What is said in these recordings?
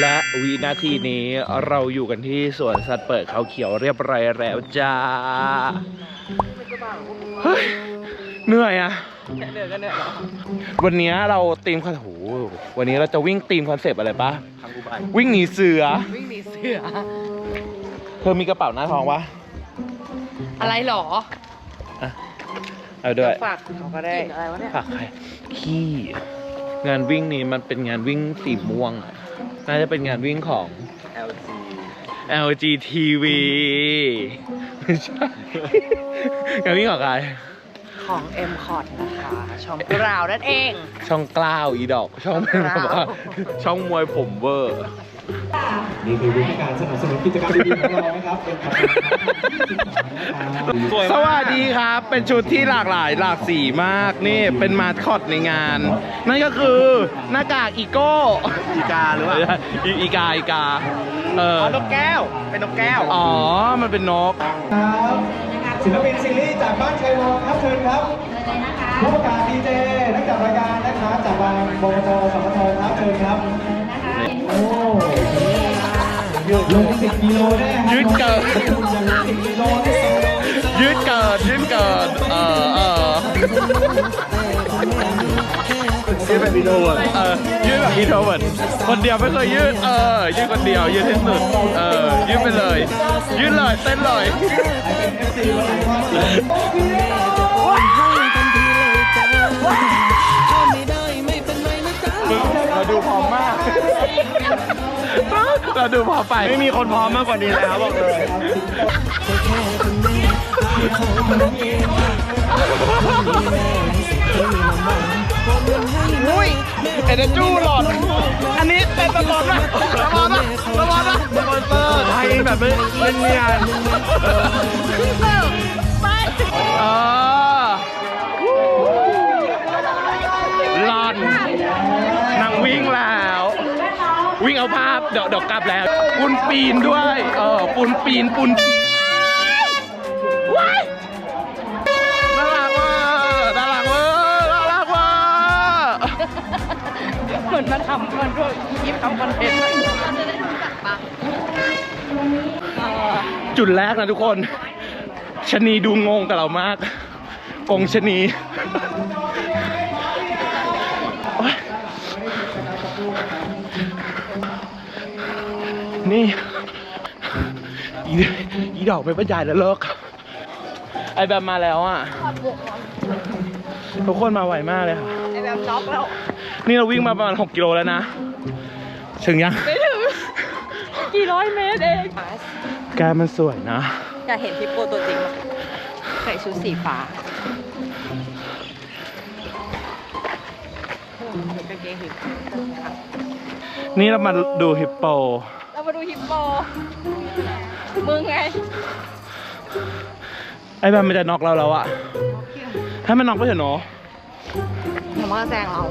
และวินาทีนี้เราอยู่กันที่สวนสัตว์เปิดเขาเขียวเรียบร้อยแล้วจ้าเฮ้ยเหนื่อยอะเหนื่อยก็เหนื่อยแล้ววันนี้เราตีมคอนโหวันนี้เราจะวิ่งตีมคอนเซปต์อะไรปะทางกูไปวิ่งหนีเสือ วิ่งหนีเสือ เธอมีกระเป๋าหน้าท้องปะอะไรหรอเอาด้วยฝากเขาก็ได้อะไรวะเนี่ยฝากใครขี้งานวิ่งนี้มันเป็นงานวิ่งสีม่วงอะ น่าจะเป็นงานวิ่งของ LG LGTV ไม่ใช่งานวิ่งของใคร ของ M c o t นะคะช่องกราวนั่นเอง ช่องกล้าวอีดอก ช่องเป็นแบบว่าช่องมวยผมเวอร์ นี่คือวิธีการสนับสนุนกิจกรรมดีๆของเรานะครับเป็นขอบคุณครับสวัสดีครับ เป็นชุดที่หลากหลายหลากสีมากนี่เป็นมาสคอตในงาน นั่นก็คือหน้ากากอีโก้อีกาหรือเปล่าอีอีกาอีกาเอออ๋อนกแก้วเป็นนกแก้ว อ๋อ มันเป็นนกครับ ศิลปินซีรีส์จากบ้านชัยวงศ์ครับเชิญครับผู้ประกาศดีเจนักจัดรายการนะครับจากบางบกจสมทครับเชิญครับโอ้ลงสิบกิโลแน่ครับยืดเกินสิบกิโลแน่ยืดเกิดยืดเกิดเออเออ ชื่อเป็นวิดีโอเออยืดแบบอีโทเวิร์ดคนเดียวไม่เคยยืดเออยืดคนเดียวยืดที่สุดเออยืดไปเลย ยืดเลยเต้นเลยเราดูพร้อมมาก เราดูพร้อมไป ไม่มีคนพร้อมมากกว่านี้แล้วบอกเลย อุ้ยเอ็นจูหลอด อันนี้เป็นตลอดป่ะตลอดป่ะตลอดป่ะสปอนเซอร์ไทยแบบไม่ไม่เนียนเออหลอนนางวิ่งแล้ว วิ่งเอาภาพเดี๋ยวเดี๋ยวกลับแล้วปุนปีนด้วย เออปุนปีนปุนปีน มาทำมันด้วยยิ้มทำคอนเทนต์จุดแรกนะทุกคนชนีดูงงกับเรามาก กงชนีนี่อีดอกไปรรยายแล้วเลิกไอแบบมาแล้วอะ ทุกคนมาไวมากเลยค่ะ ไอแบบน็อกแล้ว นี่เราวิ่งมาประมาณ 6 กิโลแล้วนะ ถึงยัง ไม่ถึง กี่ร้อยเมตรเองแกมันสวยนะ อยากเห็นฮิปโปตัวจริงไหมใส่ชุดสีฟ้าเป็นกางเกงสีฟ้านี่เรามาดูฮิปโป เรามาดูฮิปโป มึงไง ไอ้แบบมันจะน็อกเราแล้วอะให้มันน็อกไปเถอะเนาะมันมาแซงเรา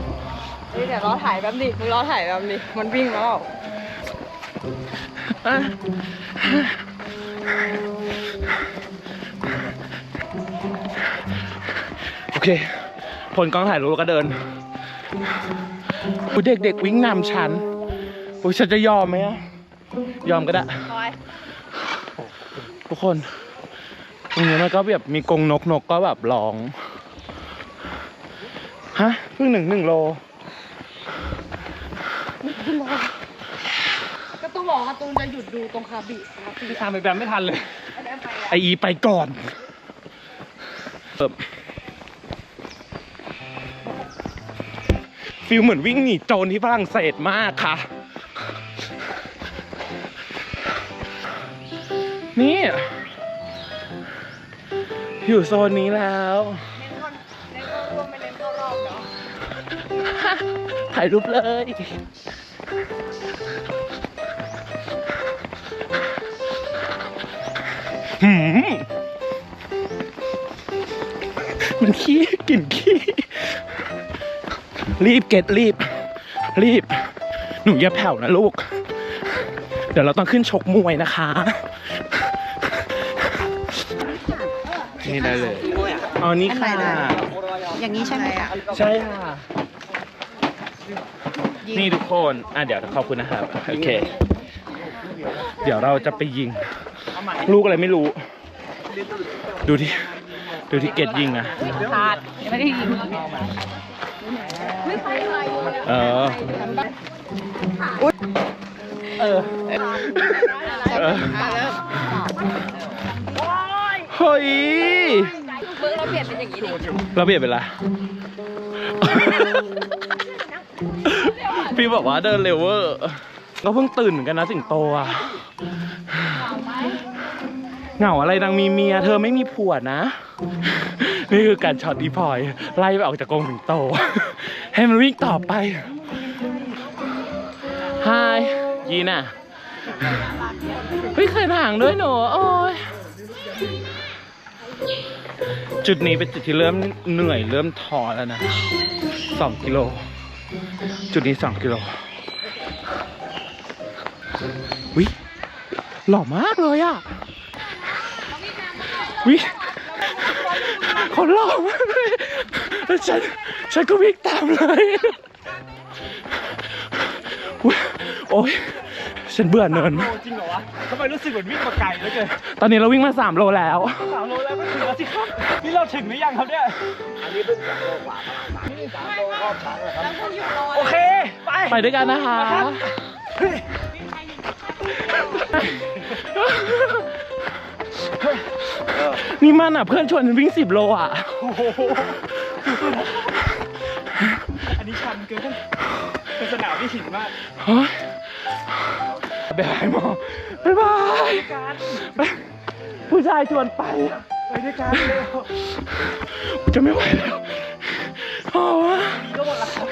เฮ้ยเดี๋ยวเราถ่ายแบบนี้มึงเราถ่ายแบบนี้มันวิ่งแล้ว โอเค ผลกล้องถ่ายรูปแล้วก็เดินอุ๊ยเด็กๆวิ่งนำฉันอุ๊ยฉันจะยอมไหมอะยอมก็ได้คอยทุกคนตรงนี้มันก็แบบมีกรงนกนกก็แบบร้อง ฮะเพิ่งหนึ่งหนึ่งโล ก็ต้องบอกว่าตรงจะหยุดดูตรงคาบิคาบิพี่ตามไปแบบไม่ทันเลย อันนั้นไปแล้วไออีไปก่อนเอิ่มฟิลเหมือนวิ่งหนีโจรที่ฝรั่งเศสมากค่ะ นี่ อยู่โซนนี้แล้ว เน้นคนเน้นเข้ารวมไม่เน้นเข้ารอบเนาะ ถ่ายรูปเลย หืมมันขี้กลิ่นขี้ รีบเก็ตรีบ รีบ หนูอย่าแผ่วนะลูก เดี๋ยวเราต้องขึ้นชกมวยนะคะ นี่ได้เลย อ๋อ นี่ค่ะ อย่างนี้ใช่ไหมคะ ใช่ค่ะ นี่ทุกคนอะเดี๋ยวขอบคุณนะครับโอเค เดี๋ยวเราจะไปยิง ลูกอะไรไม่รู้ ดูที่ดูที่เกตยิงนะขาดยังไม่ได้ยิงเออเออเออเฮ้ยมึงเราเปลี่ยนเป็นอย่างนี้ดิเราเปลี่ยนเป็นไร พี่บอกว่าเดินเร็วเวอร์ก็เพิ่งตื่นเหมือนกันนะสิงโตอะเหงาอะไรนางมีเมีย เธอไม่มีผัวนะ นี่คือการช็อตอีพอย ไล่ไปออกจากกรงสิงโต ให้มันวิ่งต่อไปฮายยีน่ะเฮ้ยเคยห่างด้วยหนูโอ้ยจุดนี้เป็นจุดที่เริ่มเหนื่อยเริ่มท้อแล้วนะสองกิโล จุดนี้สองกิโลวิหล่อมากเลยอะวิเขาหล่อมากเลยแล้วฉันฉันก็วิ่งตามเลยอุ๊ยโอ้ย ฉันเบื่อเนินจริงเหรอวะทำไมรู้สึกเหมือนวิ่งมาไกลเหลือเกินตอนนี้เราวิ่งมาสามโลแล้ว สามโลแล้วก็ถึงแล้วสิครับ นี่เราถึงหรือยังครับเนี่ยโอเค ไปไปด้วยกันนะคะนี่มันอะเพื่อนชวนฉันวิ่งสิบโลอะ โอ้โหอันนี้ชันเกินเป็นสนามที่หินมาก เฮ้ยบ๊ายบายหมอบ๊ายบายผู้ชายชวนไป ไปด้วยกันเร็วจะไม่ไหวแล้วโอ้ยก็หมดแล้วครับ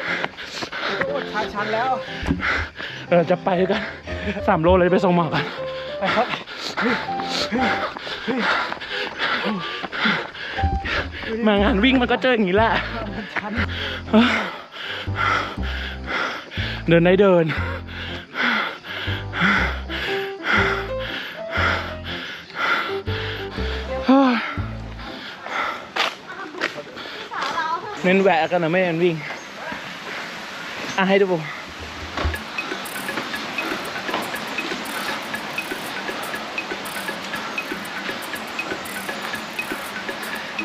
ก็หมดทางชันแล้วเราจะไปด้วยกันสามโลเลยไปส่งหมอกันไปครับมางานวิ่งมันก็เจออย่างนี้แหละชันเดินได้เดิน เน้นแหวะกันนะไม่เน้นวิ่ง อะให้ดู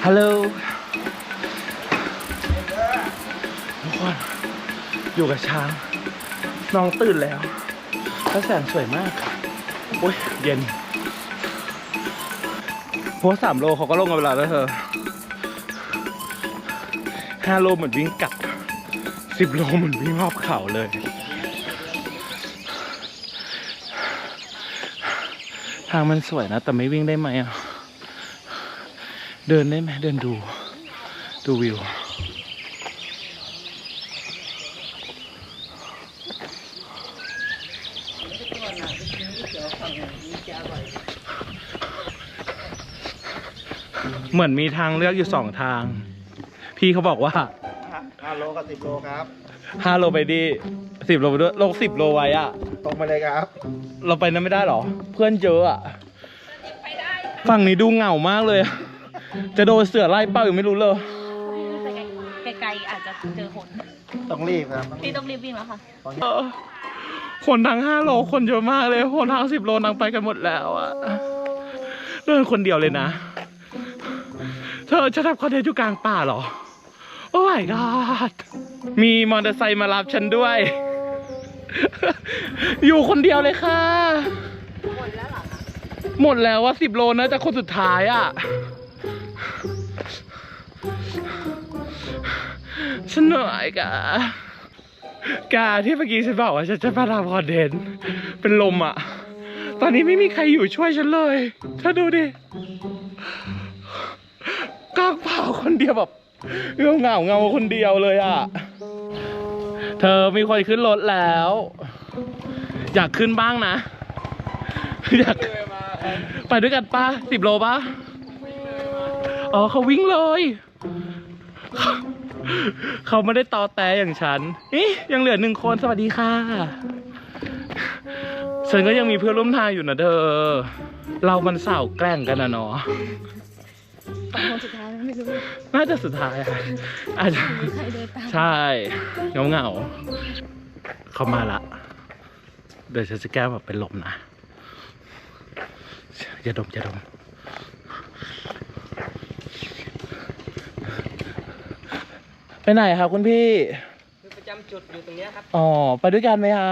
ฮัลโหลทุกคนอยู่กับช้าง น้องตื่นแล้วแล้วแสงสวยมาก โอ้ยเย็นเพราะว่าสามโลเขาก็ลงกันเวลาแล้วเธอ ห้าโลเหมือนวิ่งกลับสิบโลเหมือนวิ่งรอบเขาเลย ทางมันสวยนะ แต่ไม่วิ่งได้ไหมอะ เดินได้ไหมเดินดู ดูวิวเหมือนมีทางเลือกอยู่สองทาง พี่เขาบอกว่าห้าโลกับสิบโลครับ ห้าโลไปดีสิบโลไปด้วยลงสิบโลไว้อะตรงไปเลยครับ เราไปนั้นไม่ได้หรอ เพื่อนเยอะอะฝั่งนี้ดูเหงามากเลยอะจะโดนเสือไล่เป้าอยู่ไม่รู้เลยไกลๆอาจจะเจอคนต้องรีบครับพี่ต้องรีบวิ่งแล้วค่ะเออคนทางห้าโลคนเยอะมากเลย คนทางสิบโลนางไปกันหมดแล้วอะเดินคนเดียวเลยนะ เธอจะทำคอนเทนต์อยู่กลางป่าเหรอ โอ้ my god มีมอเตอร์ไซค์มารับฉันด้วย อยู่คนเดียวเลยค่ะ หมดแล้วว่าสิบโลนะจะคนสุดท้ายอะ ฉันเหนื่อยกะกาที่เมื่อกี้ฉันบอกว่าฉันจะมาทำคอนเทนต์เป็นลมอะ ตอนนี้ไม่มีใครอยู่ช่วยฉันเลยเธอดูดิกางเปล่าคนเดียวแบบ เงาเงาเงาคนเดียวเลยอะ เธอมีคนขึ้นรถแล้ว อยากขึ้นบ้างนะ อยากไปด้วยกันป้าสิบโลป้าอ๋อเขาวิ่งเลย เขาไม่ได้ตอแตอย่างฉันนี่ยังเหลือหนึ่งคนสวัสดีค่ะ ฉันก็ยังมีเพื่อนร่วมทางอยู่นะเธอ เรามันสาวแกล้งกันนะเนาะสองคนสุดท้าย ไม่รู้น่าจะสุดท้ายอะอาจจะใครเดินตามใช่เงาเงาเขามาละ เดี๋ยวฉันจะแก้แบบเป็นลมนะ อย่าดมอย่าดม ไปไหนครับคุณพี่ คือประจำจุดอยู่ตรงเนี้ยครับ อ๋อ ไปด้วยกันไหมคะ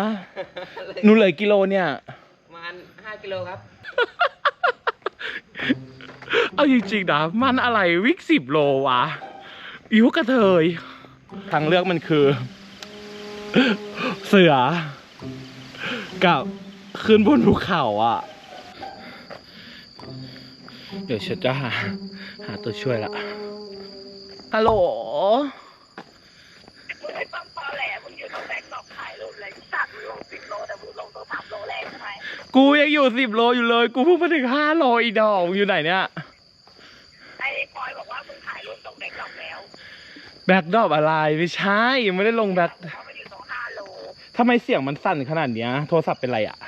หนูเหลือกิโลเนี่ย ประมาณ5กิโลครับ เอาจริงๆนะมันอะไรวิ่งสิบโลวะอิวกระเทยทางเลือกมันคือ เสือ กับขึ้นบนภูเขาอะ เดี๋ยวฉันจะหา หาตัวช่วยละฮัลโหล กูยังอยู่สิบโลอยู่เลย กูเพิ่งมาถึงห้าโลอีดอกอยู่ไหนเนี่ย ไอ้ปอยบอกว่ามึงถ่ายรูปตรงแบ็คดรอปแล้วแบ็คดรอปอะไรไม่ใช่ยังไม่ได้ลงแบ็คทำไมเสียงมันสั่นขนาดเนี้ย โทรศัพท์เป็นไรอะ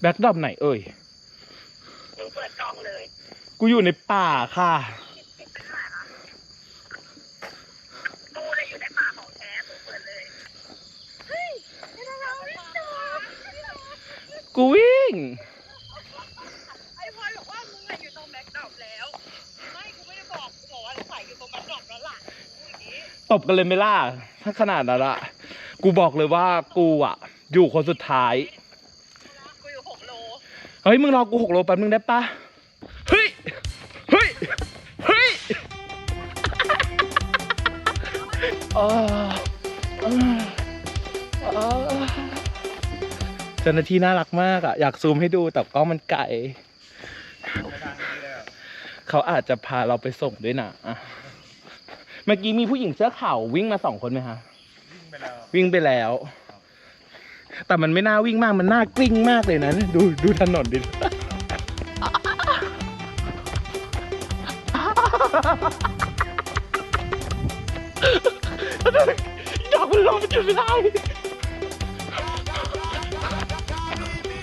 แบ็คดรอปไหนเอ่ยกูอยู่ในป่าค่ะ กูวิ่ง ไอ้พลอยบอกว่ามึงอะอยู่ตรงแบ็คดรอปแล้ว ไม่กูไม่ได้บอกกูบอกว่าใส่อยู่ตรงแบ็คดรอปแล้วล่ะพูดอย่างนี้ตบกันเลยไหม่ล่ะถ้าขนาดนั้นอะกูบอกเลยว่ากูอะอยู่คนสุดท้าย กูอยู่หกโลเฮ้ย มึงรอกูหกโลแป๊บนึงได้ปะเฮ้ย เฮ้ย เฮ้ยอ่าอ่าอ่า เจ้าหน้าที่น่ารักมากอะอยากซูมให้ดูแต่กล้องมันไกลเขาอาจจะพาเราไปส่งด้วยนะอะเมื่อกี้มีผู้หญิงเสื้อขาววิ่งมาสองคนไหมคะวิ่งไปแล้ว แต่มันไม่น่าวิ่งมากมันน่ากลิ้งมากเลยนะดูดูถนนดิดอกมันลงมันจะไม่ได้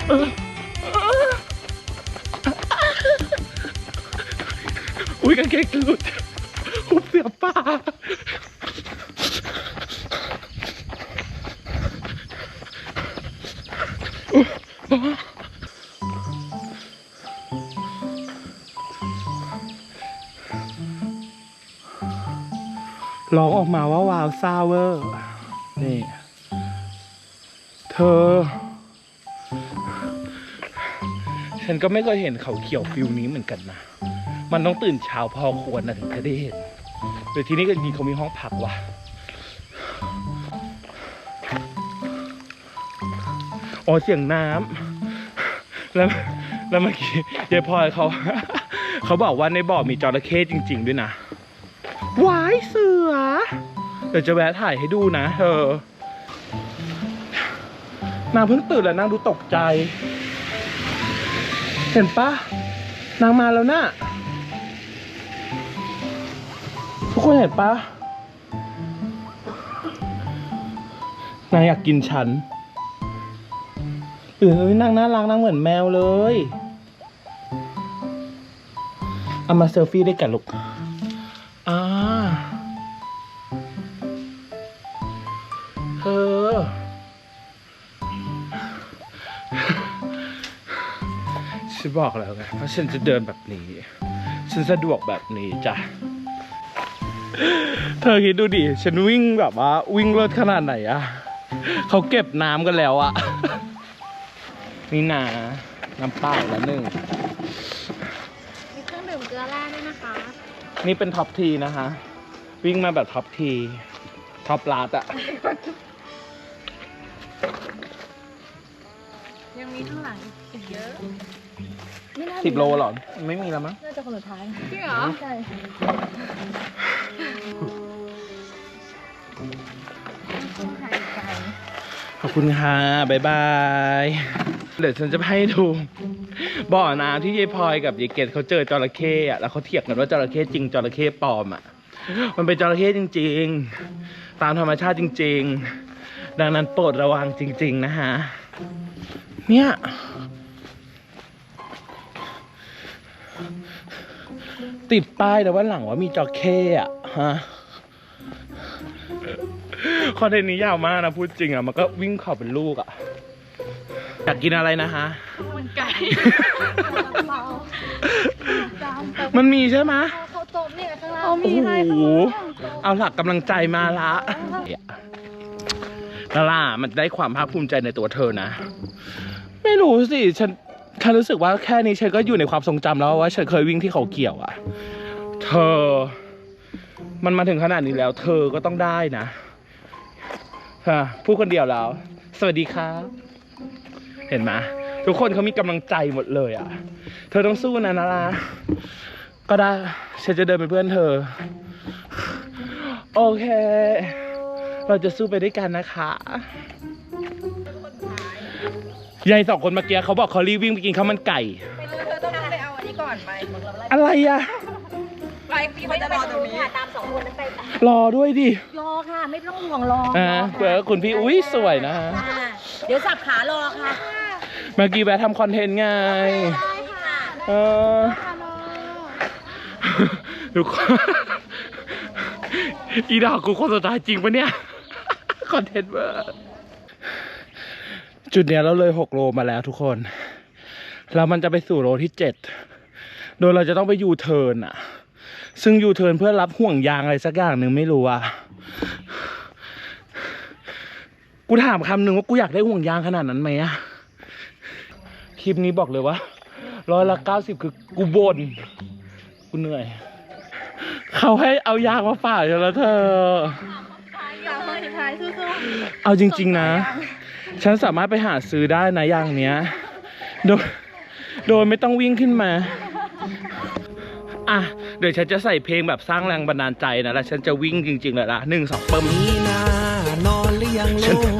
อุ้ยกางเกงหลุดหุบเสียป้าร้องออกมาว่าวาวซาเวอร์ นี่ เธอ ฉันก็ไม่เคยเห็นเขาเขียวฟิวนี้เหมือนกันนะ มันต้องตื่นเช้าพอควรนะถึงจะได้เห็นหรือที่นี่ก็จริงเขามีห้องพักว่ะ อ๋อเสียงน้ำแล้วแล้วเมื่อกี้ยายพลอยเขา เขาบอกว่าในบ่อมีจระเข้จริง ๆ ด้วยนะวายเสือ เดี๋ยวจะแวะถ่ายให้ดูนะเธอนางเพิ่งตื่นแล้วนางดูตกใจ เห็นปะนางมาแล้วนะทุกคนเห็นปะนางอยากกินฉันเออนางน่ารักนางเหมือนแมวเลย เอามาเซลฟี่ด้วยกันลูก บอกแล้วไงว่าฉันจะเดินแบบนี้ ฉันสะดวกแบบนี้จ้ะ เธอคิดดูดิ ฉันวิ่งแบบว่า วิ่งเลิศขนาดไหนอะเขาเก็บน้ำกันแล้วอะนี่นาน้ำเปล่าละหนึ่ง มีเครื่องดื่มเกลือแร่ด้วยนะคะ นี่เป็นท็อปทีนะคะ วิ่งมาแบบท็อปที ท็อปลาดอะยังมีข้างหลังอีกเยอะ สิบโลเหรอ ไม่มีแล้วมั้ง น่าจะคนสุดท้ายจริงเหรอ ใช่ขอบคุณค่ะบ๊ายบาย เดี๋ยวฉันจะให้ดู บ่อน้ำที่ยายพลอยกับยายเกดเขาเจอจระเข้อะแล้วเขาเถียงกันว่าจระเข้จริงจระเข้ปลอมอะมันเป็นจระเข้จริง ๆ ตามธรรมชาติจริง ๆ ดังนั้นโปรดระวังจริง ๆ นะฮะ เนี่ย ติดป้ายแต่ว่าหลังว่ามีจระเข้อะฮะคอนเทนต์นี้ยาวมากนะพูดจริงอะมันก็วิ่งเข่าเป็นลูกอะอยากกินอะไรนะฮะ มันไก่มันมีใช่ไหมเขาต้มเนี่ยข้างล่างเขาโอ้มีอะไรโหเอาหลักกำลังใจมาละลาล่ามันได้ความภาคภูมิใจในตัวเธอนะ ไม่รู้สิ ฉัน ฉันรู้สึกว่าแค่นี้ฉันก็อยู่ในความทรงจำแล้วว่าฉันเคยวิ่งที่เขาเกี่ยวอะ เธอ มันมาถึงขนาดนี้แล้ว เธอก็ต้องได้นะฮะพูดคนเดียวแล้ว สวัสดีครับ เห็นไหมทุกคนเขามีกำลังใจหมดเลยอะ เธอต้องสู้นะนาราก็ได้ฉันจะเดินเป็นเพื่อนเธอ โอเค เราจะสู้ไปด้วยกันนะคะ ยายสองคนเมื่อกี้เขาบอกเขารีบวิ่งไปกินข้าวมันไก่ เธอต้องไปเอาอันนี้ก่อนไปอะไรอะ ไปพี่เขาจะรอตรงนี้ ตามสองคนนั้นไปรอด้วยดิ รอค่ะ ไม่ต้องห่วงรออ่าเผื่อคุณพี่อุ้ยสวยนะ ค่ะ เดี๋ยวสับขารอค่ะ เมื่อกี้แวะทำคอนเทนต์ไง ได้ค่ะเออทุกคนอีดอกกูคนสุดท้ายจริงปะเนี่ย คอนเทนต์เวอร์ จุดเนี้ยเราเลยหกโลมาแล้วทุกคน แล้วมันจะไปสู่โลที่เจ็ดโดยเราจะต้องไปยูเทิร์นอะ ซึ่งยูเทิร์นเพื่อรับห่วงยางอะไรสักอย่างหนึ่งไม่รู้อะกูถามคำหนึ่งว่ากูอยากได้ห่วงยางขนาดนั้นไหมอะคลิปนี้บอกเลยว่าร้อยละเก้าสิบคือกูบน่นกูเหนื่อย เขาให้เอายางมาฝากฉันแล้วเธออยากให้ท้ายสู้เอาจริง ๆ นะ ฉันสามารถไปหาซื้อได้นะยางเนี้ย โดยโดยไม่ต้องวิ่งขึ้นมา อะ เดี๋ยวฉันจะใส่เพลงแบบสร้างแรงบันดาลใจนะแล้วฉันจะวิ่งจริงๆเลยละหนึ่งสองเปิมนี่นานอนหรือยังลูก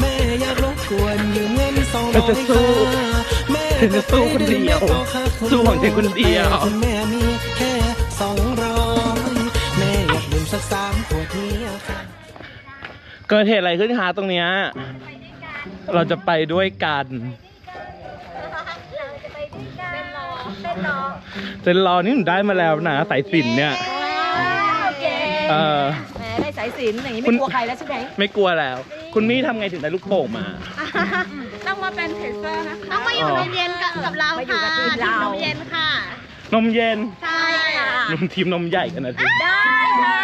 แม่อยากรบกวนยืมเงินสองฉันจะสู้แม่ฉันจะสู้คนเดียวสู้ของฉันคนเดียวแม่มีแค่สองร้อยแม่อยากดื่มสักสามขวดนี้ค่ะเกิดเหตุอะไรขึ้นคะตรงเนี้ย เราจะไปด้วยกันเราจะไปด้วยกัน เป็นรอเป็นรอเซนรอนี่หนูได้มาแล้วนะสายสิญจนเนี่ย โอเคเออ แหมได้สายสิญจนอย่างนี้คุไม่ณกลัวใครแล้วใช่ไหมไม่กลัวแล้ว คุณมี่ทำไงถึงได้ลูกโป่งมา ต้องมาเป็นเทสเซอร์นะคะต้องมาอยู่โรงเรียนกับกับเราค่ะมาอยู่กับทีมเราเย็นค่ะ นมเย็น ใช่ค่ะนมทีมนมใหญ่กันนะทีได้ค่ะ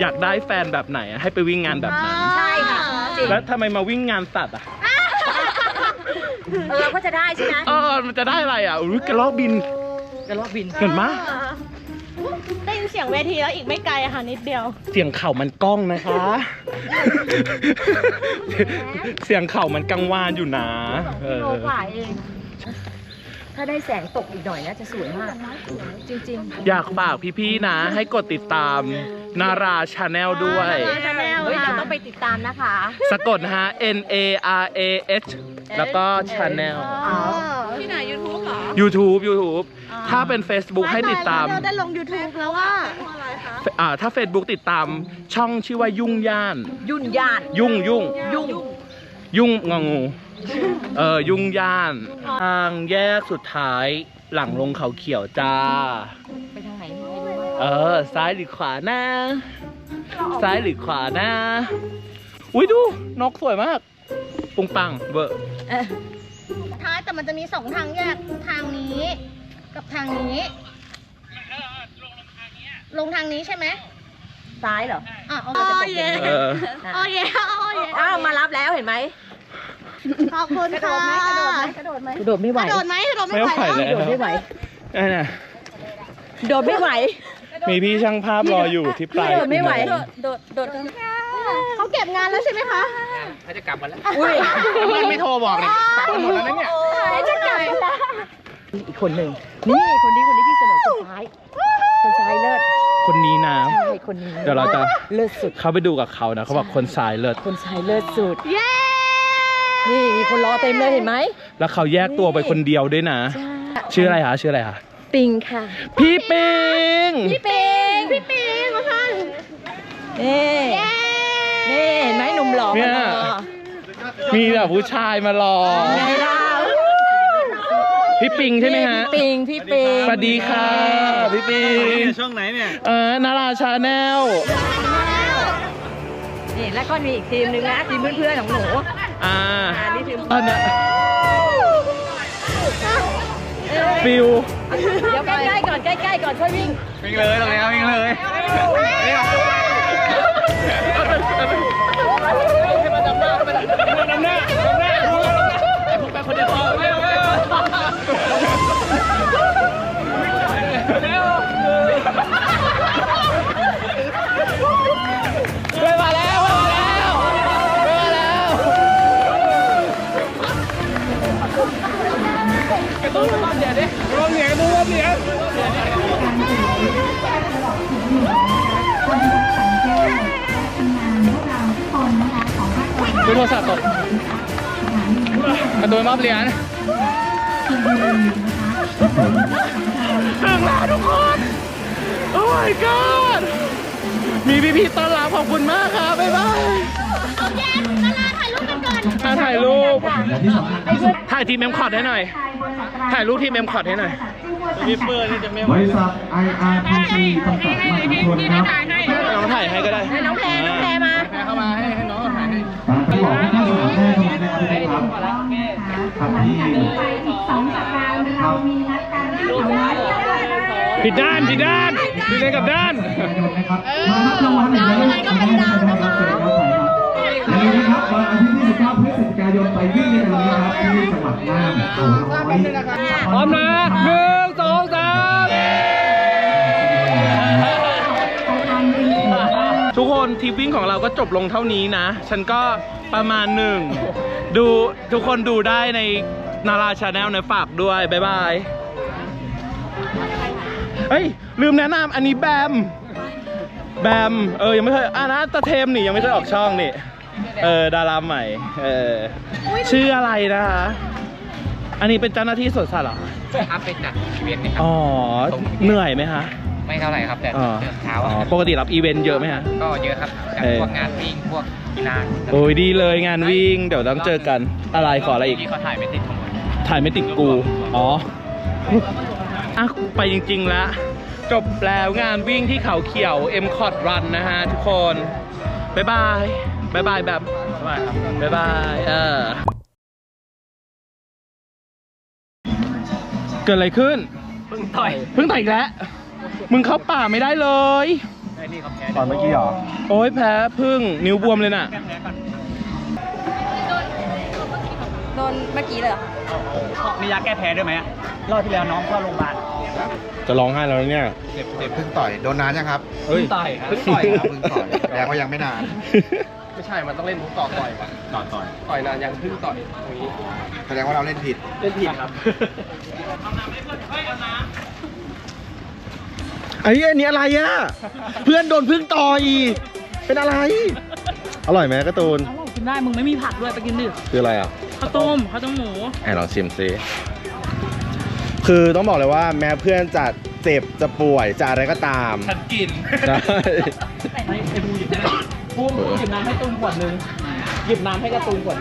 อยากได้แฟนแบบไหนอะให้ไปวิ่งงานแบบนั้น ใช่ค่ะจ ริงแล้วทำไมมาวิ่งงานสัตว์อะเออก็จะได้ใช่ไหมเออมันจะได้อะไรอะอุ้ยกระรอกบินกระรอกบินเห็นไหมได้ยินเสียงเวทีแล้วอีกไม่ไกลอะค่ะนิดเดียว เสียงเข่ามันก้องนะคะ เสียงเข่ามันกังวานอยู่นะเอโลอกว่าเองถ้าได้แสงตกอีกหน่อยนะจะสวยมาก จริง ๆ อยากฝากพี่ๆนะ ให้กดติดตาม นาราชาแนลด้วย เฮ้ยเราต้องไปติดตามนะคะ สะกดนะฮะ N A R A H แล้วก็ Channel ที่ไหนยูทูบเหรอ YouTube YouTube ถ้าเป็น Facebook ให้ติดตาม เราได้ลง YouTube แล้วว่าอะไรคะอ่าถ้า Facebook ติดตามช่องชื่อว่ายุ่งย่าน ยุ่นย่าน ยุ่งยุ่ง ยุ่ง ยุ่งงองู เออยุ่งย่าน ทางแยกสุดท้ายหลังลงเขาเขียวจ้าไปทางไหนไม่รู้ว่า เออ ซ้ายหรือขวานะ ซ้ายหรือขวานะ อุ้ยดู นกสวยมาก ปุงปังเบอร์เอ๊ะท้ายแต่มันจะมีสองทางแยกทางนี้ กับทางนี้ ลงทางนี้ใช่ไหมซ้ายเหรออะโอเราจะตกเคอย่างนี้เออโอเคโอเคอ้าวมารับแล้วเห็นไหมขอบคุณค่ะกระโดดไม่ไหวกระโดดไหมกระโดดไม่ไม่ไหวไหวแล้วโดดไม่ไหวนั่นน่ะโดดไม่ไหว มีพี่ช่างภาพรออยู่ที่ปลายโดดไม่ไหว อุโงค์โดดโดดเขาเก็บงานแล้วใช่ไหมคะเขาจะกลับกันแล้ว อุ้ยไม่ไม่โทรบอกเลยกลับกันหมดแล้วนะเนี่ยจะกลับแล้ว อีกคนหนึ่งนี่คนนี้คนนี้พี่เสนอคนซ้ายคนซ้ายเลิศคนนี้นะ ใช่คนนี้เดี๋ยวเราจะเลิศสุด เข้าไปดูกับเขานะเขาบอกคนสายเลิศคนซ้ายเลิศสุด เย้ นี่มีคนรอเต็มเลยเห็นไหมแล้วเขาแยกตัวไปคนเดียวด้วยนะ ชื่ออะไรคะชื่ออะไรคะ ปิงค่ะ พี่ปิง พี่ปิง พี่ปิงมาค่ะนี่นี่เห็นไหมหนุ่มหล่อเนี่มายรอมีแต่ผู้ชายมารอไงล่ะพี่ปิงใช่ไหมฮะปิง พี่ปิงสวัสดีค่ะ พี่ปิง ช่องไหนเนี่ย เออนาราชาแนล นี่แล้วก็มีอีกทีมหนึ่งนะทีมเพื่อนๆของหนูอ่าอ่านี่ทีม อันน่ะ ฟิวเดี๋ยวใกล้ๆก่อนใกล้ๆก่อนค่อยวิ่งวิ่งเลยตรงนี้ครับวิ่งเลยดู โทรศัพท์ตกกระโดดมอบเหรียญถึงแล้วทุกคน โอ้ my god มีพี่ๆต้อนรับขอบคุณมากครับ บ๊ายบาย อะถ่ายรูป ถ่ายทีมเมมคอร์ดให้หน่อย ถ่ายรูปทีมเมมคอร์ดให้หน่อยพี่เฟิร์นนี่จะไม่บริษัท IRPC จำกัดมหาชนครับน้องถ่ายให้ก็ได้ให้น้องแพรน้องแพรมาเข้ามาให้ให้น้องถ่ายให้การประกอบข้าวสารแม่ตรงนี้นะครับครับที่ครับผิดด้านผิดด้านผิดเลยกับด้านนะครับมารับรางวัลอีกแล้วก็เป็นดาวนะคะ อย่าลืมนะครับวันอาทิตย์ที่19พฤศจิกายนไปวิ่งในวันนี้ครับที่จังหวัดน่านเขาน้อยพร้อมนะหนึ่งสองสามทุกคนทริปวิ่งของเราก็จบลงเท่านี้นะ ฉันก็ประมาณหนึ่งดูทุกคนดูได้ในนาราชาแนลนะฝากด้วย บ๊ายบาย เฮ้ย ลืมแนะนำอันนี้แบม แบม เออ ยังไม่เคยอ่านะตะเทมนี่ ยังไม่เคยออกช่องนี่ เออดาราใหม่ เออ ชื่ออะไรนะคะ อันนี้เป็นเจ้าหน้าที่สวนสัตว์เหรอครับเป็นจัดอีเวนต์นะครับ อ๋อ เหนื่อยไหมคะ ไม่เท่าไหร่ครับ แต่อ๋อเดินเช้าอ๋ออะปกติรับอีเวนต์เยอะไหมฮะก็เยอะครับจากเออพวกงานวิ่งพวกกีฬาโอ้ยดีเลยงานวิ่ง เดี๋ยวต้องเจอกัน อะไรขออะไรอีก ที่เขาถ่ายไม่ติดของผมถ่ายไม่ติดกู อ๋ออะไปจริง ๆ แล้ว จบแล้วงานวิ่งที่เขาเขียว M c o t Run นะฮะทุกคน บ๊ายบาย บ๊ายบายแบบบ๊ายบายครับบ๊ายบายเออเกิดอะไรขึ้น เพิ่งต่อยเพิ่งต่อยอีกแล้ว มึงเข้าป่าไม่ได้เลย ไอ้นี่เขาแพ้ตอนเมื่อกี้เหรอ โอ้ยแพ้พึ่งนิ้วบวมเลยน่ะโดนเมื่อกี้เลยเหรอมียาแก้แพ้ด้วยไหมอะรอบที่แล้วน้องเข้าโรงพยาบาลจะร้องไห้แล้วเนี่ย เจ็บเจ็บเพิ่งต่อย โดนนานยังครับ เฮ้ย ต่อยครับ เพิ่งต่อยครับเพิ่งต่อยแสดงว่ายังไม่นาน ไม่ใช่ มันต้องเล่นมุกต่อต่อยว่ะต่อต่อยต่อยนานยังพึ่งต่อยตรงนี้ แสดงว่าเราเล่นผิด เล่นผิดครับ ไอ้อันนี้อะไรอะ เพื่อนโดนพึ่งต่อยเป็นอะไร อร่อยไหมการะตูนกินได้ มึงไม่มีผักด้วยไปกินดิคืออะไรอะ ข้าวต้มข้าวต้มหมู ให้ลองชิมซิคือต้องบอกเลยว่าแม้เพื่อนจะเจ็บจะป่วยจะอะไรก็ตาม ฉันกิน ใช่ ไอ้ภูหยิบ น้ำภูหยิบน้ำให้ตุ้มขวดนึงหยิบน้ำให้กระตุ้มขวด